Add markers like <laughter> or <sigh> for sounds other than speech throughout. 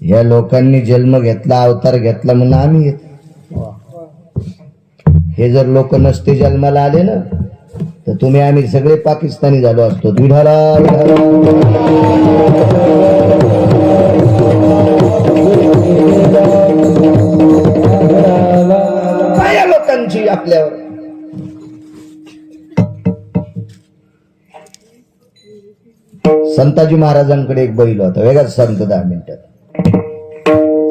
या लोकांनी जन्म घेतला अवतार घेतला म्हणून आम्ही हे जर लोक नसते जन्माला आले ना तर तुम्ही आम्ही सगळे पाकिस्तानी झालो असतो. विढाला काय लोकांची आपल्यावर? संताजी महाराजांकडे एक बैल होता. वेगळाच संत दहा मिनिटात.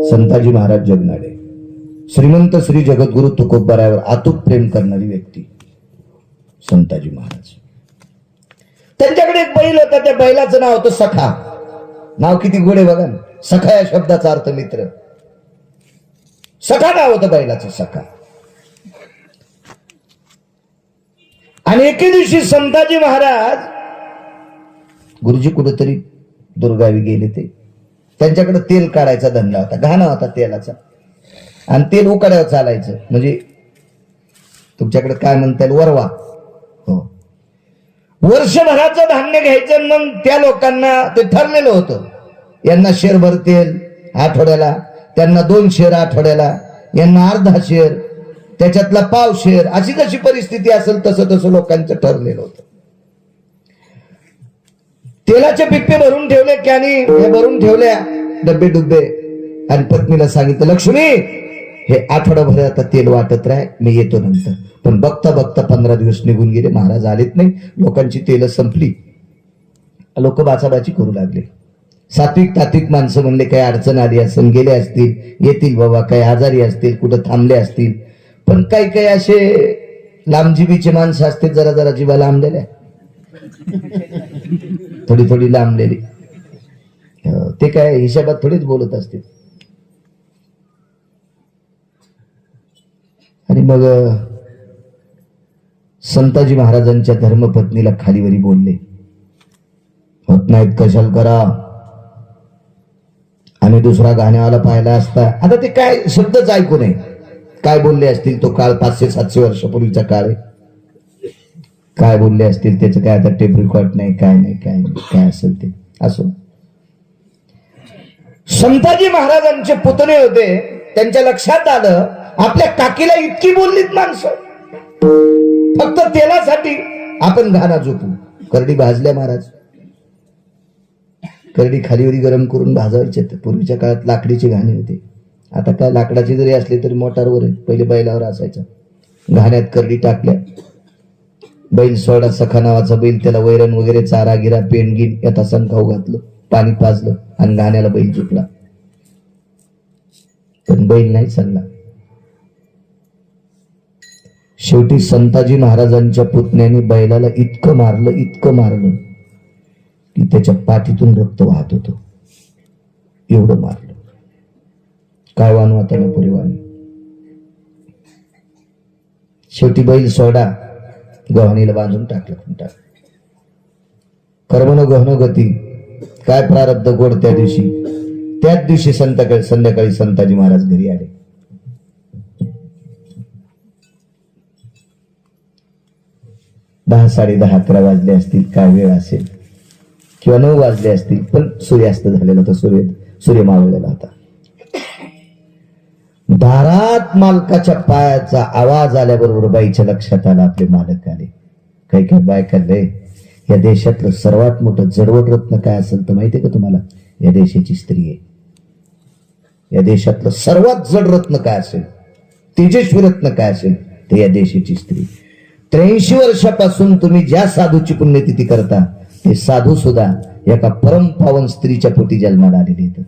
संताजी महाराज जगनाडे श्रीमंत श्री जगद्गुरु तुकोबरावर अतूट प्रेम करणारी व्यक्ती संताजी महाराज. त्यांच्याकडे एक बैल होता त्या बैलाचं नाव होतं सखा. नाव किती गोडे बघा ना. सखा या शब्दाचा अर्थ मित्र. सखा नाव होतं बैलाचं सखा. आणि एके दिवशी संताजी महाराज गुरुजी कुठेतरी दुर्गावी गेले ते. त्यांच्याकडे तेल काढायचा धंदा होता. घाणा होता तेलाचा. आणि तेल उकाड्यावर चालायचं. म्हणजे तुमच्याकडे काय म्हणता येईल वरवा. हो. वर्षभराचं धान्य घ्यायचं मग त्या लोकांना ते ठरलेलं होतं. यांना शेरभर तेल आठवड्याला त्यांना दोन शेर आठवड्याला यांना अर्धा शेर त्याच्यातला पाव शेर अशी जशी परिस्थिती असेल तसं तसं लोकांचं ठरलेलं होतं. तेलाचे पिप्पे भरून ठेवले कॅनी हे भरून ठेवल्या डब्बे डुब्बे. आणि पत्नीला सांगितलं लक्ष्मी हे आठवडाभर आता तेल वाटत राह मी येतो नंतर. पण बघता बघता पंधरा दिवस निघून गेले महाराज आलेत नाही. लोकांची तेल संपली. लोक बाचाबाची करू लागले. सात्विक तात्विक माणसं म्हणले काही अडचण आली असेल गेले असतील येतील बाबा काही आजारी असतील कुठं थांबले असतील. पण काही काही असे लांबजीबीचे माणसं असतील जरा जरा जीवा लांबलेल्या. थोडी थोडी लांबलेली ते काय हिशोबात थोडीच बोलत असतील. आणि मग संताजी महाराजांच्या धर्मपत्नीला खालीवरी बोलले होत नाहीत कशाल करा. आम्ही दुसरा गाण्यावाला पाहिला असता. आता ते काय शब्दच ऐकू नये. काय बोलले असतील तो काळ पाचशे सातशे वर्षापूर्वीचा काळ आहे. काय बोलले असतील त्याचं काय आता टेप रेकॉर्ड नाही काय नाही काय नाही काय असेल ते. असो. संताजी महाराजांचे पुतणे होते त्यांच्या लक्षात आलं आपल्या काकीला इतकी बोललीत माणसं. फक्त तेलासाठी आपण घाणा झोपू. करडी भाजल्या महाराज. करडी खालीवरी गरम करून भाजायचे पूर्वीच्या काळात लाकडीची घाणी होती. आता काय लाकडाची जरी असली तरी मोटारवर पहिले बैलावर असायचं. घाण्यात करडी टाकल्या. बैल सोडा सखा नावाचा बैल त्याला वैरण वगैरे चारा गिरा पेंड गिन सण खाऊ घातलं. पाणी पाजलं आणि गाण्याला बैल झुकला. पण बैल नाही चालला. शेवटी संताजी महाराजांच्या पुतण्याने बैलाला इतकं मारलं इतकं मारलं की त्याच्या पाठीतून रक्त वाहत होत. एवढं मारलं. काय वाणवा त्याला परिवार? शेवटी बैल सोडा गव्हाणीला बांधून टाकलं म्हणतात. कर्मनो गहनो गती. काय प्रारब्ध गोड त्या दिवशी? त्याच दिवशी संध्याकाळी संध्याकाळी संताजी महाराज घरी आले. दहा साडे दहा अकरा वाजले असतील काय वेळ असेल? किंवा नऊ वाजले असतील पण सूर्यास्त झालेला होता सूर्य सूर्य मावळलेला होता. धारा मालकाच्या पायाचा आवाज आल्याबरोबर बाईच्या लक्षात आला आपले मालक आले. काही काही बायका लय या देशातलं सर्वात मोठं जडवट रत्न काय असेल तर माहितीये का तुम्हाला? या देशाची स्त्री आहे. या देशातलं सर्वात जड रत्न काय असेल तेजस्वी रत्न काय असेल ते या देशाची स्त्री त्र्याऐंशी वर्षापासून तुम्ही ज्या साधूची पुण्यतिथी करता ते साधू सुद्धा एका परम पावन स्त्रीच्या पोटी जन्माला आलेले आहेत.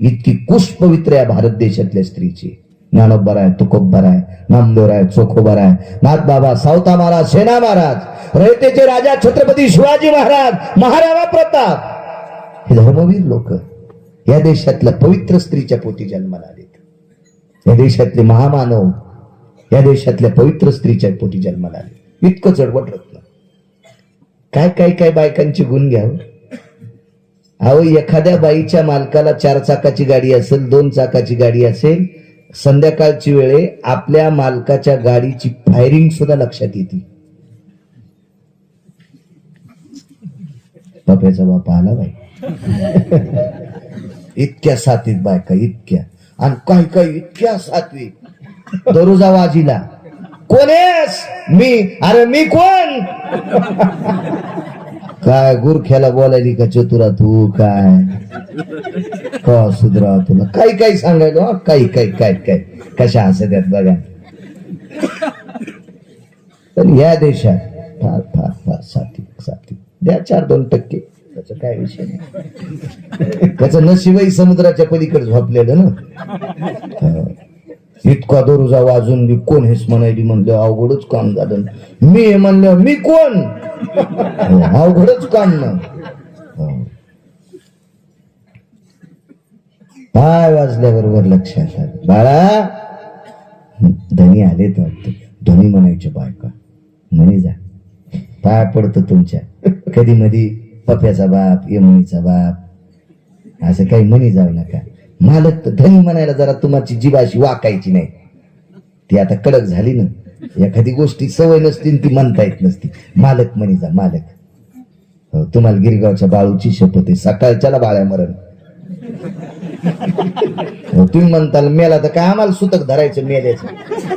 इतकी कुश पवित्र आहे भारत देशातल्या स्त्रीची. ज्ञानोबर आहे तुकोबर आहे नामदोर आहे चोखोबर आहे नाथ बाबा सावता महाराज सेना महाराज रयतेचे राजा छत्रपती शिवाजी महाराज महाराणा प्रताप. हे धर्मवीर लोक या देशातल्या पवित्र स्त्रीच्या पोटी जन्माला आलेत. या देशातले महामानव या देशातल्या पवित्र स्त्रीच्या पोटी जन्माला आले इतकं चढवट रत्न. काय काय काय बायकांची गुण घ्यावं? अहो एखाद्या बाईच्या मालकाला चार चाकाची गाडी असेल दोन चाकाची गाडी असेल संध्याकाळची वेळे आपल्या मालकाच्या गाडीची फायरिंग सुद्धा लक्षात येते. बाप्याचा बापा आला बाई. <laughs> इतक्या सातवीत बायका इतक्या. आणि काही काही इतक्या सातवीत दरोजा वाजीला. कोण आहेस? मी. अरे मी कोण? <laughs> काय गुरख्याला बोलायली का चतुरा तू काय? का सुधरा तुला? काही काही सांगायला काही काही काय काय कशा हसत्यात बघा. पण या देशात फार फार फार साथी साथी. द्या चार दोन टक्के. त्याचा काय विषय नाही. त्याचं नशिबही समुद्राच्या पलीकडे झोपलेलं ना. इतका दरोजा वाजून मी कोण हेच म्हणायली म्हणलं अवघडच काम झालं. मी हे म्हणलं मी कोण? <laughs> अवघडच काम ना. पाय वाजल्याबरोबर लक्षात आलं? बाळा हं, धनी आलेत वाटत. धोनी म्हणायचे बायका म्हणे जा. पाय पडतो तुमच्या. कधी मधी पप्याचा बाप यमुनीचा बाप असं काही म्हणी जाऊ नका. मालक तर धनी म्हणायला जरा तुमची जीवाशी वाकायची नाही. ती आता कडक झाली ना. एखादी गोष्टी सवय नसती आणि ती म्हणता येत नसती. मालक म्हणी जा मालक. हो तुम्हाला गिरगावच्या बाळूची शपथ आहे. सकाळच्याला बाळ्या मरण. हो, तुम्ही म्हणताल मेला तर काय आम्हाला सुतक धरायचं मेल्याचं.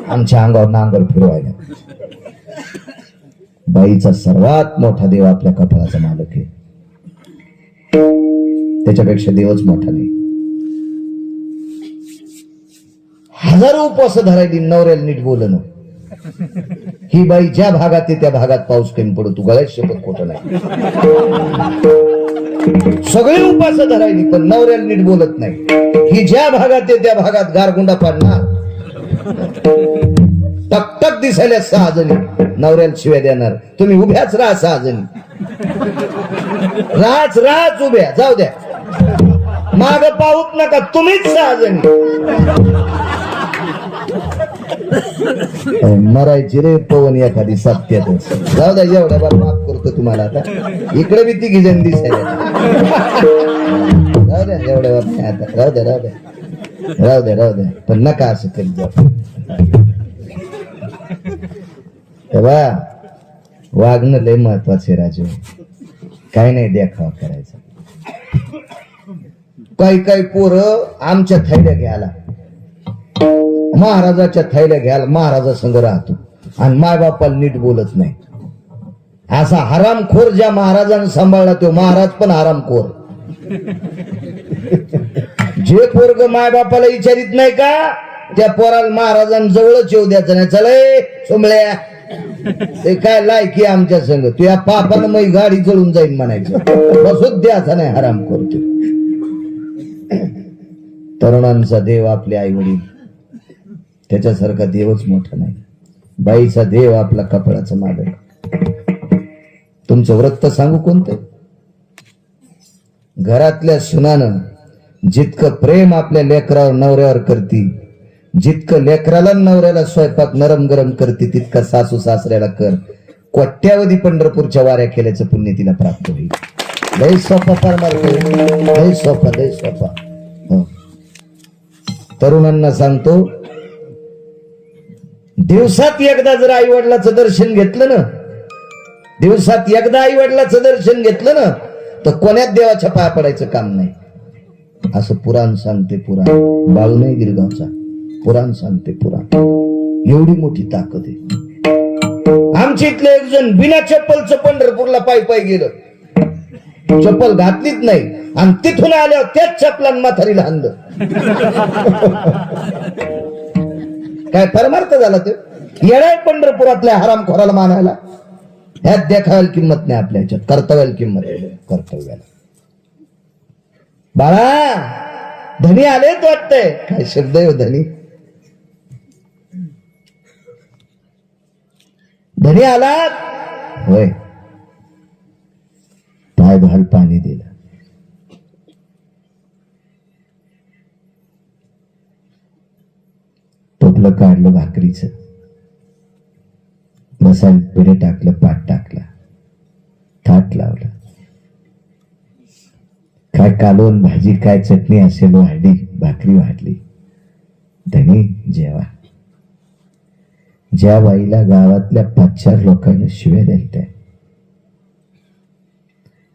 आमच्या अंगावर नांगर फिरवायला. बाईचा सर्वात मोठा देव आपल्या कपाळाचा मालक आहे. त्याच्यापेक्षा देवच मोठा नाही. हजारो उपवास धरायली नवऱ्याला नीट बोलन ही बाई ज्या भागात आहे त्या भागात पाऊस कमी पडतो. गळ्यात शपथ खोट नाही. सगळे उपास धरायली पण नवऱ्याला नीट बोलत नाही. ही ज्या भागात आहे त्या भागात गारगुंडा पाडणार. टकटक दिसायला सहा जणी नवऱ्याला शिव्या देणार. तुम्ही उभ्याच राहा सहा जणी राच राच उभ्या. जाऊ द्या. माग पाहूत नका. तुम्हीच सहा जणी मरायची रे पवन एखादी सत्यात जाऊ द्या एवढा बार माफ करतो तुम्हाला आता. इकडे बी तिघी जण दिसायला राहू द्या एवढ्या बार नाही आता. राहू द्या राहू द्या राहू द्या राहू द्या पण नका असं करी जाऊ. तेव्हा वागणं लय महत्त्वाचे राजू. काही नाही देखावा करायचा. काही काही पोरं आमच्या थैल्या घ्यायला. महाराजाच्या थैल्या घ्यायला महाराजा संग राहतो. आणि मायबापाला नीट बोलत नाही. असा हरामखोर ज्या महाराजांनी सांभाळला तो महाराज पण हरामखोर. जे पोरग मायबापाला विचारित नाही का त्या पोराला महाराजांजवळच येऊ द्यायचं नाही. चले सोमळ्या. ते काय लायकी आमच्या संग तू या पापानं मग गाडी जळून जाईन म्हणायचं. बसूच द्यायचा नाही हराम करतो तरुणांचा देव आपले आई वडील त्याच्यासारखा देवच मोठा नाही. बाईचा देव आपला कपडाचा मालक. तुमचं व्रत सांगू कोणतं? घरातल्या सुनानं जितकं प्रेम आपल्या लेकरावर नवऱ्यावर करती जितकं लेकराला नवऱ्याला स्वयंपाक नरम गरम करते तितका सासू सासऱ्याला कर. कोट्यावधी पंढरपूरच्या वाऱ्या केल्याचं पुण्य तिला प्राप्त होईल. लय सोपा फार मार्ग लय सोपा लय सोपा. हो. तरुणांना सांगतो दिवसात एकदा जर आई वडिलाचं दर्शन घेतलं ना दिवसात एकदा आई वडिलाचं दर्शन घेतलं ना तर कोण्यात देवाच्या पाया पडायचं काम नाही. असं पुराण सांगते पुराण. बाळू नाही गिरगावचा पुराण सांगते पुराण. एवढी मोठी ताकद आहे. आमच्या इथलं एक जण बिना चप्पलचं पंढरपूरला पायी पायी गेलं. चप्पल घातलीच नाही. आणि तिथून आल्यावर त्याच चपलान म्हातारीला लहान <laughs> काय परमार्थ झाला ते? येणार पंढरपुरातल्या हरामखोराला मानायला. ह्यात देखायला किंमत नाही आपल्या ह्याच्यात कर्तव्याला किंमत कर्तव्याला. बाळा धनी आलेच वाटतंय. काय शब्द आहे हो धनी? धनी आलात? होय. पाय भाल पाणी दिलं. टोपलं काढलं भाकरीचं. मसाल पिढे टाकलं पाट टाकला. थाट लावलं. काय कालवण भाजी काय चटणी असेल वाढली भाकरी वाढली. धनी जेवा. ज्या बाईला गावातल्या पाच चार लोकांना शिव्या द्यायच्या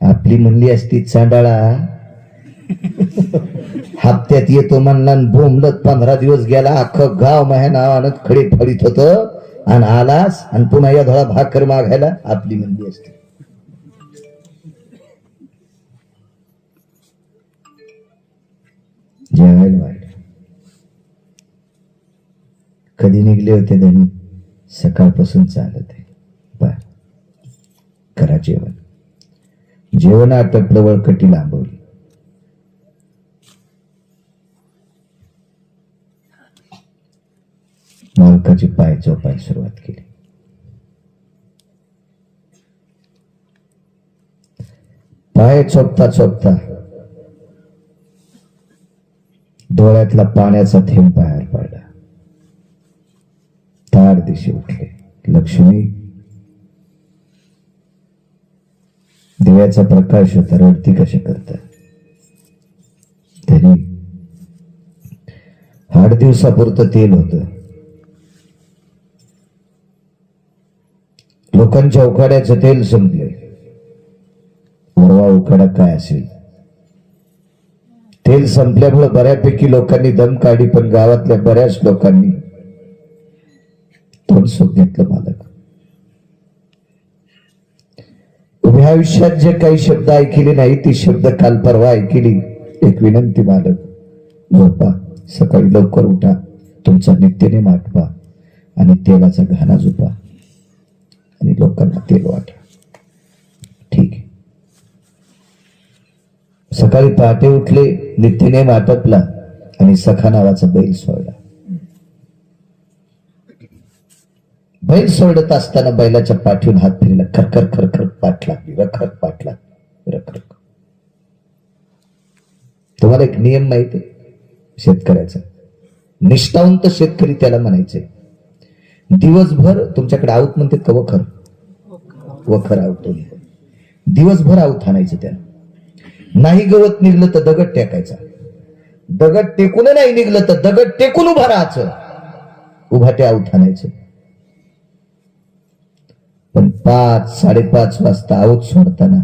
आपली म्हणली असती चांडाळा. <laughs> हप्त्यात येतो म्हणला आणि बोंबलत पंधरा दिवस गेला अख्खं गाव माझ्या नावानं खडे फडीत होत. आणि आलास आणि पुन्हा या धडा भाकर मागायला आपली मंदी असते. जेवायला वाढ कधी निघले होते धनी? सकाळपासून चालत आहे. बर करा जेवण. जेवण आटपलं वळकटी लांबवली. मालकाची पाय चोपाय सुरुवात केली. पाय चोपता चोपता डोळ्यातला पाण्याचा थेंब बाहेर पडला. ताड दिशे उठले. लक्ष्मी दिव्याचा प्रकाश होता. रडती कशा करता? तरी आठ दिवसापुरतं तेल होत. लोकांच्या उखाड्याचं तेल संपले परवा उखाडा काय असेल? तेल संपल्यामुळे बऱ्यापैकी लोकांनी दम काढी पण गावातल्या बऱ्याच लोकांनी तोंड सोड घेतलं मालक उभ्या आयुष्यात जे काही शब्द ऐकले नाही ती शब्द काल परवा ऐकली. एक विनंती मालक झोपा सकाळी लवकर उठा तुमचा नित्यने माटवा आणि तेलाचा घाणा झोपा. आणि लोकांना तेल वाटा ठीक आहे. सकाळी पहाटे उठले नित्यनेम आटपला आणि सखा नावाचा बैल सोडला. बैल सोडत असताना बैलाच्या पाठीवर हात फिरला खरखर खरखर पाठ लागली रखरख पाठ लागली रखरख तुम्हाला एक नियम माहिती आहे? शेतकऱ्याचा. निष्ठावंत शेतकरी त्याला म्हणायचे दिवसभर तुमच्याकडे आऊत म्हणते का वखर? वखर आऊत दिवसभर आऊत आणायचं त्या नाही गवत निघलं तर दगड टेकायचा. दगड टेकून नाही निघलं तर दगड टेकून उभा राहायचं. उभा ते आऊत आणायचं पण पाच साडेपाच वाजता आऊत सोडताना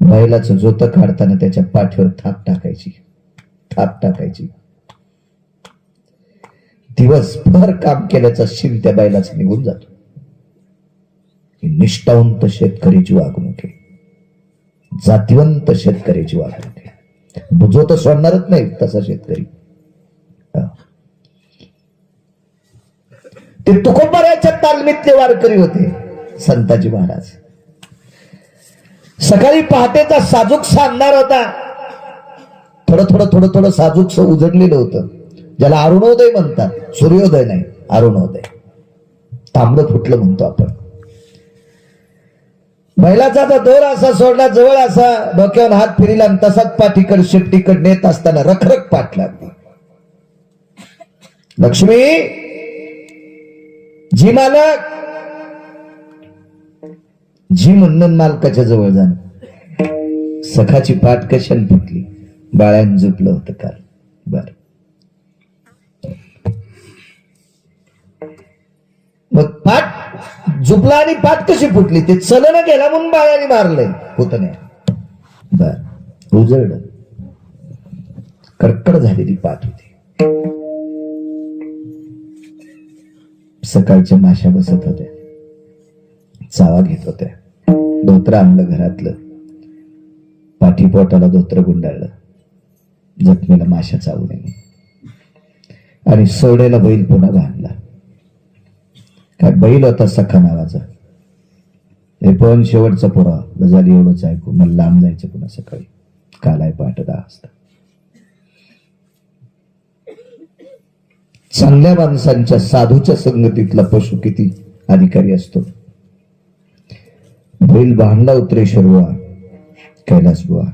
महिलाचं जोतं काढताना त्याच्या पाठीवर थाप टाकायची. थाप टाकायची. दिवसभर काम केल्याचा शिन त्या बैलाचा निघून जातो. निष्ठावंत शेतकऱ्याची वागणूक आहे. जातीवंत शेतकऱ्याची वागणूक आहे. बुजो तर सोडणारच नाही तसा शेतकरी. ते तुकोबाराच्या तालमीतले वारकरी होते संताजी महाराज. सकाळी पहाटेचा साजूक सांगणार होता. थोडं थोडं थोडं थोडं साजूकस उजडलेलं होतं. ज्याला अरुणोदय म्हणतात सूर्योदय नाही अरुणोदय. तांबड फुटलं म्हणतो आपण. बैलाचा आता दोर असा सोडला जवळ असा डोक्यावर हात फिरिला आणि तसाच पाठीकड शिपटीकड नेत असताना रखरख पाठ लागली. लक्ष्मी! जी मालक! जी म्हणून मालकाच्या जवळ जाण सखाची पाठ कशाने फुटली? बाळ्यान झुपलं होतं काल. बर. मग पाठ झुपला आणि पाठ कशी फुटली? ते चलन गेला म्हणून बाळाने मारलंय. होत नाही. बर. उजळड कडकड झालेली पाठ होती. सकाळच्या माशा बसत होत्या. चावा घेत होत्या. धोत्र आणलं घरातलं. पाठीपोटाला धोत्र गुंडाळलं. जखमीला माशा चावू नये आणि सोडेला बैल पुन्हा बांधला. काय बैल होता सखा नावाचा हे पण शेवटचा पुरा. गजाली एवढंच ऐकू मला लांब जायचं पुन्हा सकाळी. काल आहे पहाट दहा वाजता. चांगल्या माणसांच्या साधूच्या संगतीतला पशु किती अधिकारी असतो? बैल बांधला उतरेश्वर बुवा. कैलास बुवा.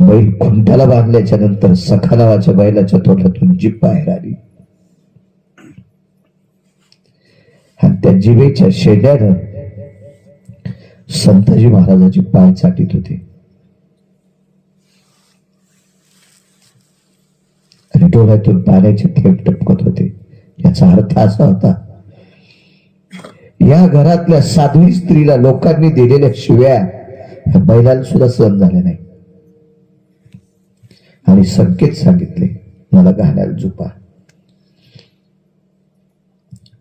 बैल खुंटाला बांधल्याच्या नंतर सखा नावाच्या बैलाच्या तोंडातून जीप बाहेर आली. आणि त्या जिभेच्या शेड्यानं संताजी महाराजाची पाय चाटीत होते. आणि डोळ्यातून पाण्याचे थेट टपकत होते. याचा अर्थ असा होता या घरातल्या साध्वी स्त्रीला लोकांनी दिलेल्या शिव्या ह्या बैलाला सुद्धा सहन झाल्या नाही आणि संकेत सांगितले मला गाण्याला झुपा.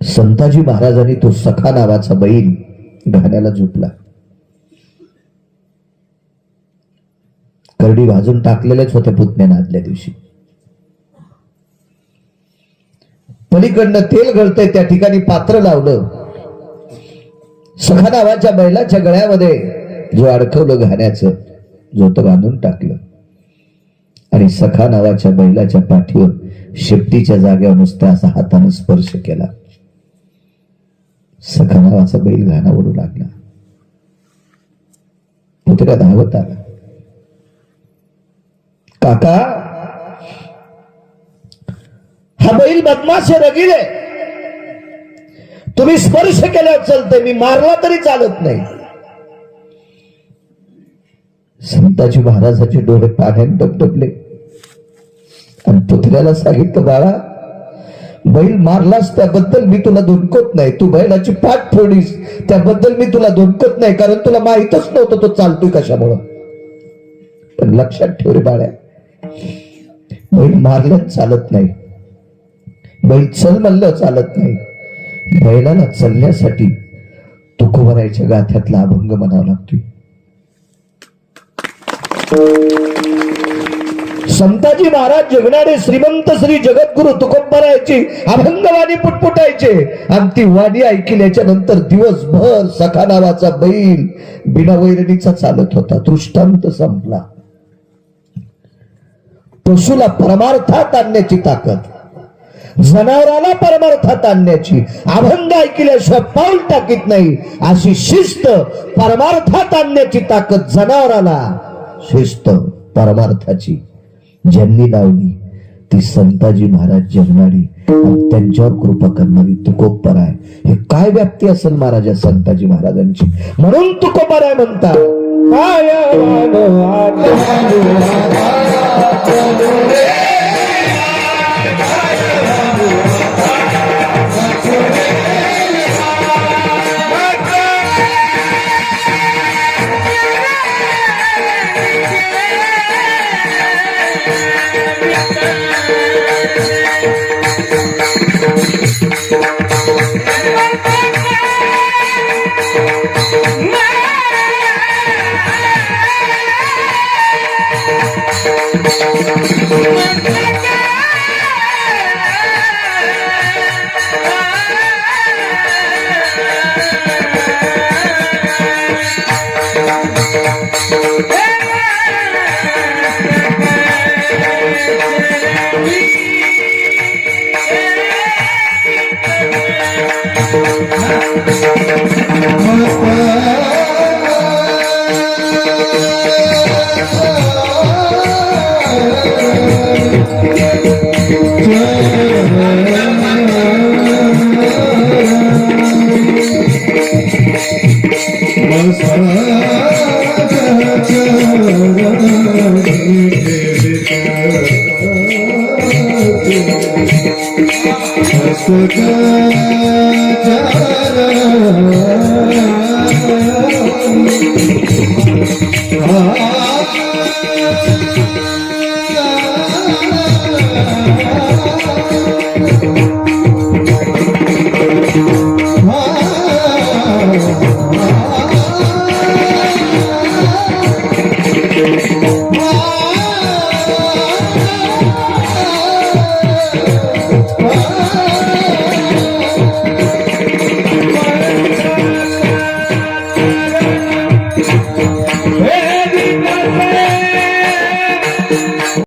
संताजी महाराजांनी तो सखा नावाचा बैल गाण्याला झोपला. करडी भाजून टाकलेलेच होते पुतण्यानं आदल्या दिवशी. पलीकडनं तेल गळतंय त्या ठिकाणी पात्र लावलं. सखा नावाच्या बैलाच्या गळ्यामध्ये जो अडकवलं घाण्याचं झोत बांधून टाकलं. आणि सखा नावाच्या बैलाच्या पाठीवर शेपटीच्या जागेवर नुसता असा हाताने स्पर्श केला. सखा नावाचा बैल घाणा ओढू लागला. पुतळ्या धावत आला. काका हा बैल बदमाशे रगिले तुम्ही स्पर्श केल्यावर चालतंय मी मारला तरी चालत नाही. संताजी महाराजाचे डोळे पाण्याने टपटपले आणि पुतऱ्याला सांगितलं बाळा बैल मारलास त्याबद्दल मी तुला धुडकत नाही. तू बैलाची पाठ फोडीस त्याबद्दल मी तुला धुडकत नाही कारण तुला माहीतच नव्हतं तो चालतोय कशामुळं. पण लक्षात ठेव रे बाळ्या. बैल मारलं चालत नाही. बैल चल म्हणलं चालत नाही. बैलाला चलण्यासाठी तुकोबरायच्या गाथ्यातला अभंग म्हणावा लागतोय. संताजी महाराज जगणारे श्रीमंत श्री जगद्गुरु तुकोबरायची अभंगवाणी पुटपुटायचे. आणि ती वाणी ऐकल्याच्या नंतर दिवसभर सखा नावाचा बैल बिना वैरणीचा चालत होता. दृष्टांत संपला. पशुला परमार्थात आणण्याची ताकद. जनावराला परमार्थात आणण्याची. अभंग ऐकल्याशिवाय पाऊल टाकीत नाही. अशी शिस्त परमार्थात आणण्याची ताकद जनावराला. शिस्त परमार्थाची. ज्यांनी लावली ती संताजी महाराज जगणारी. आणि त्यांच्यावर कृपा करणारी तुकोपराय हे काय व्याप्ती असेल महाराजा संताजी महाराजांची? म्हणून तुकोपराय म्हणतात. काय